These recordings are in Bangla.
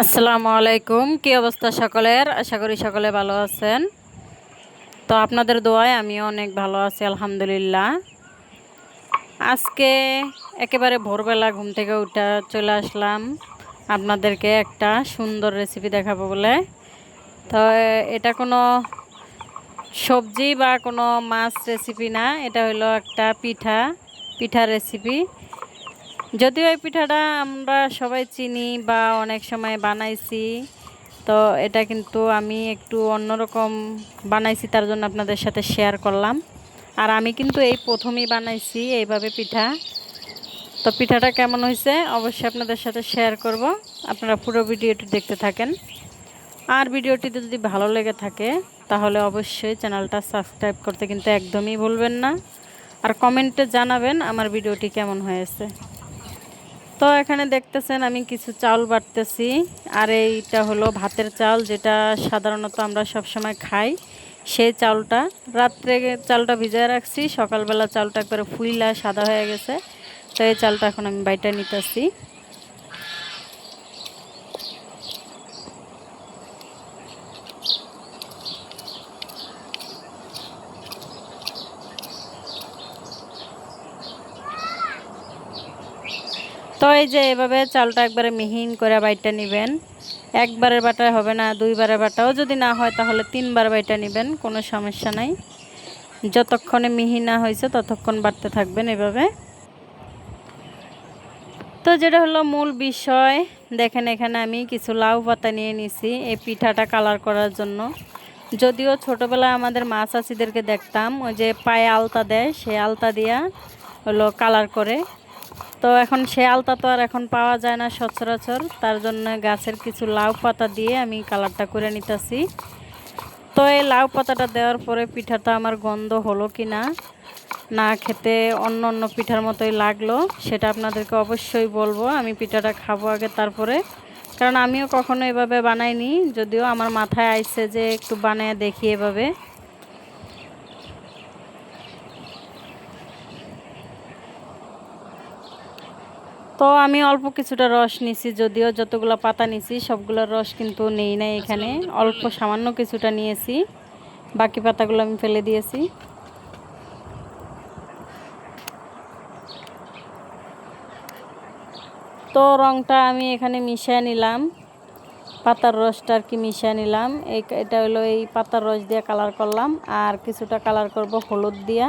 আসসালামু আলাইকুম, কি অবস্থা সকলের? আশা করি সকলে ভালো আছেন। তো আপনাদের দোয়ায় আমিও অনেক ভালো আছি, আলহামদুলিল্লাহ। আজকে একেবারে ভোরবেলা ঘুম থেকে উঠে চলে আসলাম। আপনাদেরকে একটা সুন্দর রেসিপি দেখাবো বলে। তো এটা কোনো সবজি বা কোনো মাছ রেসিপি না, এটা হলো একটা পিঠা পিঠা রেসিপি যদিও এই পিঠাটা আমরা সবাই চিনি বা অনেক সময় বানাইছি, তো এটা কিন্তু আমি একটু অন্যরকম বানাইছি, তার জন্য আপনাদের সাথে শেয়ার করলাম। আর আমি কিন্তু এই প্রথমেই বানাইছি এইভাবে পিঠা। তো পিঠাটা কেমন হয়েছে অবশ্যই আপনাদের সাথে শেয়ার করব। আপনারা পুরো ভিডিওটি দেখতে থাকেন। আর ভিডিওটিতে যদি ভালো লেগে থাকে, তাহলে অবশ্যই চ্যানেলটা সাবস্ক্রাইব করতে কিন্তু একদমই ভুলবেন না। আর কমেন্টে জানাবেন আমার ভিডিওটি কেমন হয়েছে। তো এখানে দেখতেছেন আমি কিছু চাউল বাটতেছি, আর এইটা হলো ভাতের চাল যেটা সাধারণত আমরা সব সময় খাই। সেই চাউলটা রাত্রে চালটা ভিজায় রাখছি, সকালবেলা চালটা একবারে ফুইলা সাদা হয়ে গেছে। তো এই চালটা এখন আমি বাইটা নিতেছি। এই যে এভাবে চালটা একবারে মিহিন করে বাইটা নেবেন। একবারের বাটা হবে না, দুইবারের বাটাও যদি না হয় তাহলে তিনবার বাইটা নেবেন, কোনো সমস্যা নাই। যতক্ষণে মিহি না হয়েছে ততক্ষণ বাড়তে থাকবেন এভাবে। তো যেটা হলো মূল বিষয়, দেখেন এখানে আমি কিছু লাউ পাতা নিয়ে নিছি এই পিঠাটা কালার করার জন্য। যদিও ছোটোবেলায় আমাদের মা চাষিদেরকে দেখতাম, ওই যে পায়ে আলতা দেয় সেই আলতা দিয়া হলো কালার করে। তো এখন সে আলতা তো আর এখন পাওয়া যায় না সচরাচর। তার জন্য গাছের কিছু লাউ পাতা দিয়ে আমি কালারটা করে নিতেছি। তো এই লাউ পাতাটা দেওয়ার পরে পিঠাটা আমার গন্ধ হলো কি না না খেতে অন্য অন্য পিঠার মতোই লাগল, সেটা আপনাদেরকে অবশ্যই বলব। আমি পিঠাটা খাব আগে তারপরে, কারণ আমিও কখনো এভাবে বানাইনি, যদিও আমার মাথায় আইছে যে একটু বানায় দেখি এভাবে। তো আমি অল্প কিছুটা রস নিছি, যদিও যতগুলো পাতা নিছি সবগুলোর রস কিন্তু নেই নাই এখানে। অল্প সামান্য কিছুটা নিয়েছি, বাকি পাতাগুলো আমি ফেলে দিয়েছি। তো রংটা আমি এখানে মিশিয়ে নিলাম, পাতার রসটা আর কি মিশিয়ে নিলাম। এই এটা হলো এই পাতার রস দিয়ে কালার করলাম, আর কিছুটা কালার করব হলুদ দিয়া।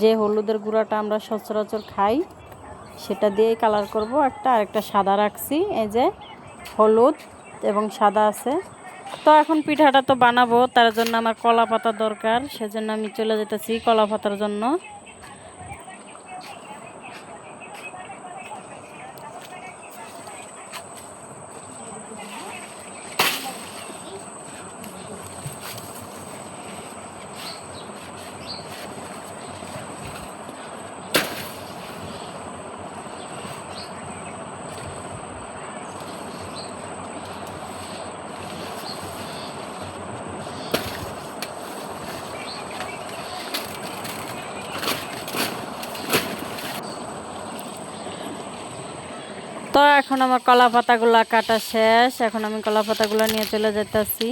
যে হলুদের গুঁড়াটা আমরা সচরাচর খাই সেটা দিয়ে কালার করব একটা আর একটা সাদা রাখছি, এই যে হলুদ এবং সাদা আছে। তো এখন পিঠাটা তো বানাবো, তার জন্য আমার কলা পাতা দরকার, সেজন্য আমি চলে যেতেছি কলা পাতার জন্য। তো এখন আমার কলা পাতাগুলো কাটা শেষ। এখন আমি কলা পাতাগুলো নিয়ে চলে যেতেছি।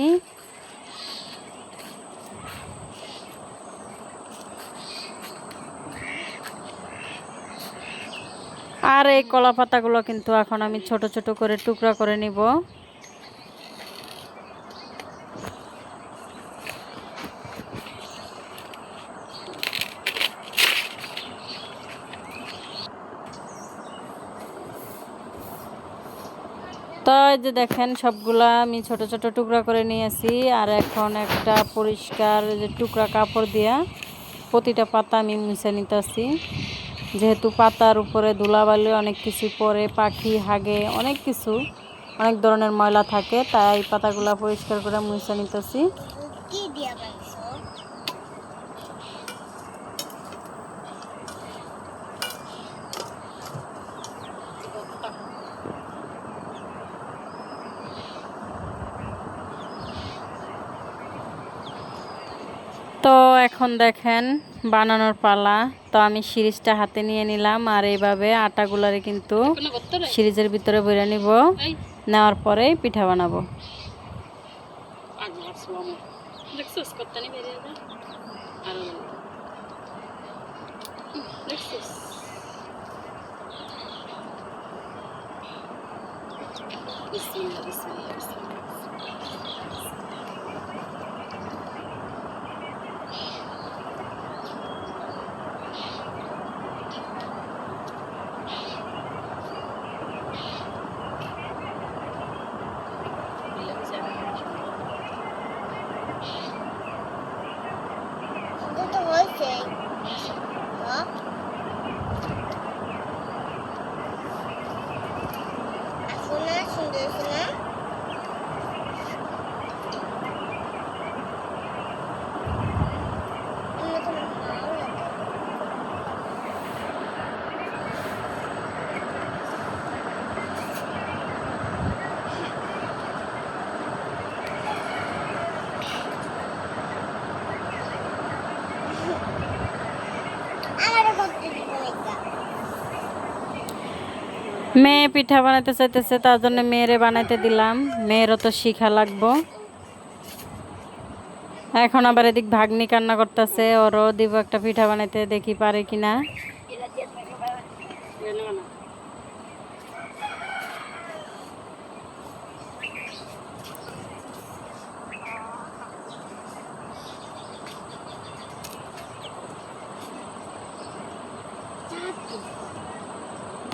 আর এই কলা পাতাগুলো কিন্তু এখন আমি ছোট ছোট করে টুকরা করে নিব তো এই যে দেখেন, সবগুলা আমি ছোট ছোট টুকরা করে নিয়েছি। আর এখন একটা পরিষ্কার যে টুকরা কাপড় দিয়া প্রতিটা পাতা আমি মুছে নিতেছি। যেহেতু পাতার উপরে ধুলাবালি, অনেক কিছু পরে পাখি, হাগে, অনেক কিছু, অনেক ধরনের ময়লা থাকে, তাই পাতাগুলা পরিষ্কার করে মুছে নিতেছি। তো এখন দেখেন বানানোর পালা। তো আমি সিরিজটা হাতে নিয়ে নিলাম আর এইভাবে আটাগুলারে কিন্তু সিরিজের ভিতরে বইরা নিব। নেওয়ার পরে পিঠা বানাবো। বিসমিল্লাহ বিসমিল্লাহ বিসমিল্লাহ সুন্দর তো হয়েছে হ্যাঁ? আসো না সুন্দর হয়েছে না আমার তো ভালো লাগে আমারও করতে দিব এটা মেয়ে পিঠা বানাইতে চাইতেছে, তার জন্য মেয়েরে বানাইতে দিলাম। মেয়েরও তো শিখা লাগবো। এখন আবার এদিক ভাগ্নি কান্না করতেছে, ওরও দিব একটা পিঠা বানাইতে, দেখি পারে কিনা।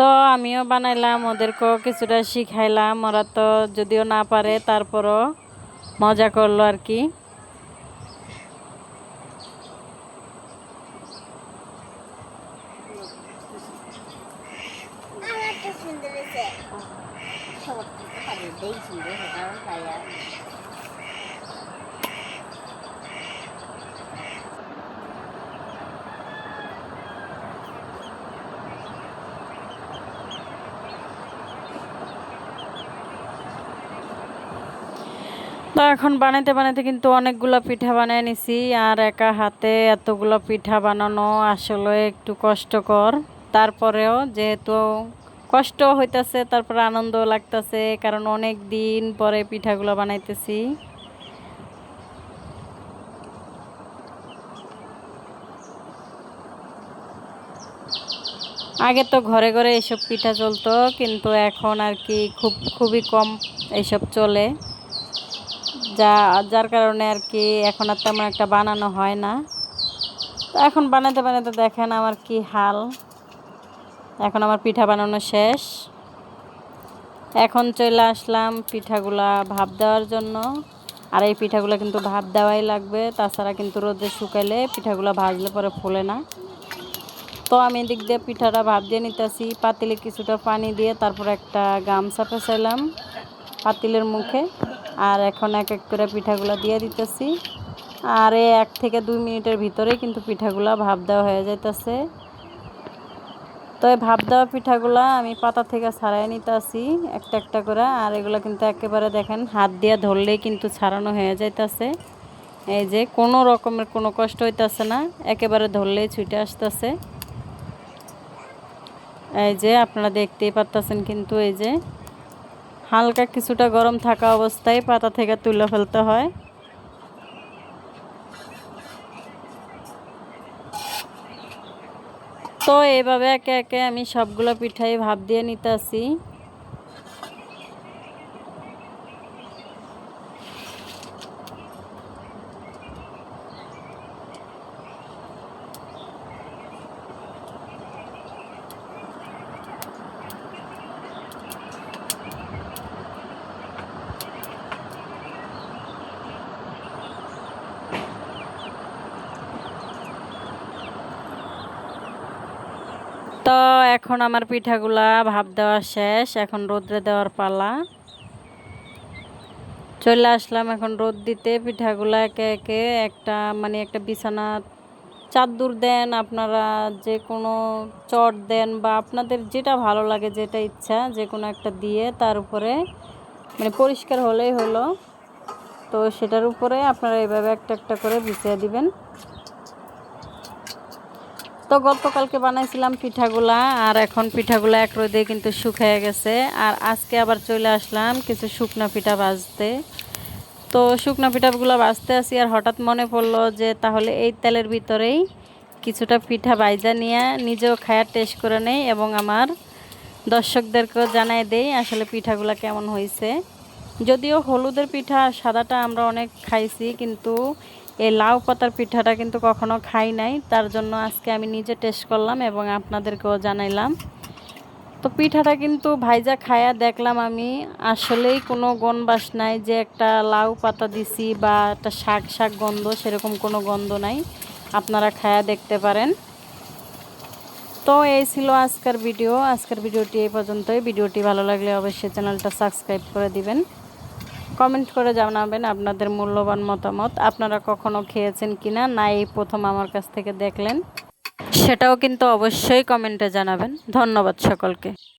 তো আমিও বানাইলাম, ওদেরকেও কিছুটা শিখাইলাম। ওরা তো যদিও না পারে, তারপরও মজা করল আর কি। তো এখন বানাইতে বানাইতে কিন্তু অনেকগুলো পিঠা বানিয়ে নিছি, আর একা হাতে এতগুলো পিঠা বানানো আসলে একটু কষ্টকর। তারপরেও যেহেতু কষ্ট হইতাছে, তারপরে আনন্দ লাগতেছে কারণ অনেক দিন পরে পিঠাগুলো বানাইতেছি। আগে তো ঘরে ঘরে এসব পিঠা চলতো, কিন্তু এখন আর কি খুব, খুবই কম এইসব চলে। যা, যার কারণে আর কি এখন আর তেমন একটা বানানো হয় না। তো এখন বানাতে বানাতে দেখেন আমার কি হাল। এখন আমার পিঠা বানানো শেষ। এখন চলে আসলাম পিঠাগুলা ভাপ দেওয়ার জন্য। আর এই পিঠাগুলো কিন্তু ভাপ দেওয়াই লাগবে। তাছাড়া কিন্তু রোদে শুকাইলে পিঠাগুলো ভাজলে পরে ফোলে না। তো আমি এদিক দিয়ে পিঠাটা ভাপ দিয়ে নিতেছি। পাতিলে কিছুটা পানি দিয়ে তারপর একটা গামছা পেঁচাইলাম পাতিলের মুখে। আর এখন এক এক করে পিঠাগুলো দিয়ে দিতেছি। আর এই এক থেকে দুই মিনিটের ভিতরেই কিন্তু পিঠাগুলা ভাপ দেওয়া হয়ে যাইতেছে। তো এই ভাপ দেওয়া পিঠাগুলা আমি পাতা থেকে ছাড়াই নিতেছি, একটা একটা করে। আর এগুলো কিন্তু একেবারে দেখেন, হাত দিয়ে ধরলেই কিন্তু ছাড়ানো হয়ে যাইতেছে। এই যে কোনো রকমের কোনো কষ্ট হইতাছে না, একেবারে ধরলেই ছুটে আসতেছে। এই যে আপনারা দেখতেই পারতেছেন কিন্তু এই যে হালকা কিছুটা গরম থাকা অবস্থায় পাতা থেকে তুলে ফেলতে হয়। তো এইভাবে একে একে আমি সবগুলো পিঠাই ভাব দিয়ে নিতেছি তো এখন আমার পিঠাগুলা ভাব দেওয়া শেষ, এখন রোদ্রে দেওয়ার পালা। চলে আসলাম এখন রোদ দিতে, পিঠাগুলা একে একে একটা মানে একটা বিছানা চাদর দেন, আপনারা যে কোনো চট দেন বা আপনাদের যেটা ভালো লাগে, যেটা ইচ্ছা, যে কোনো একটা দিয়ে তার উপরে মানে পরিষ্কার হলেই হলো। তো সেটার উপরে আপনারা এভাবে একটা একটা করে বিছিয়ে দিবেন। তো গতকালকে বানাইছিলাম পিঠাগুলা, আর এখন পিঠাগুলা এক রোদে কিন্তু শুকিয়ে গেছে। আর আজকে আবার চলে আসলাম কিছু শুকনো পিঠা ভাজতে। তো শুকনো পিঠাগুলো ভাজতে আসি আর হঠাৎ মনে পড়ল যে তাহলে এই তেলের ভিতরেই কিছুটা পিঠা বাইজা নিয়ে নিজেও খায়ার টেস্ট করে নেই এবং আমার দর্শকদেরকেও জানাই দেই আসলে পিঠাগুলো কেমন হয়েছে যদিও হলুদের পিঠা সাদাটা আমরা অনেক খাইছি, কিন্তু এই লাউ পাতার পিঠাটা কিন্তু কখনো খাই নাই। তার জন্য আজকে আমি নিজে টেস্ট করলাম এবং আপনাদেরকেও জানাইলাম। তো পিঠাটা কিন্তু ভাইজা খায়া দেখলাম আমি। আসলেই কোনো গনবাস নাই যে একটা লাউ পাতা দিছি বা একটা শাক শাক গন্ধ, সেরকম কোনো গন্ধ নাই। আপনারা খায়া দেখতে পারেন। তো এই ছিল আজকের ভিডিও। আজকের ভিডিওটি এই পর্যন্তই। ভিডিওটি ভালো লাগলে অবশ্যই চ্যানেলটা সাবস্ক্রাইব করে দিবেন। কমেন্ট করে জানাবেন আপনাদের মূল্যবান মতামত। আপনারা কখনো খেয়েছেন কিনা, না এই প্রথম আমার কাছ থেকে দেখলেন, সেটাও কিন্তু অবশ্যই কমেন্টে জানাবেন। ধন্যবাদ সকলকে।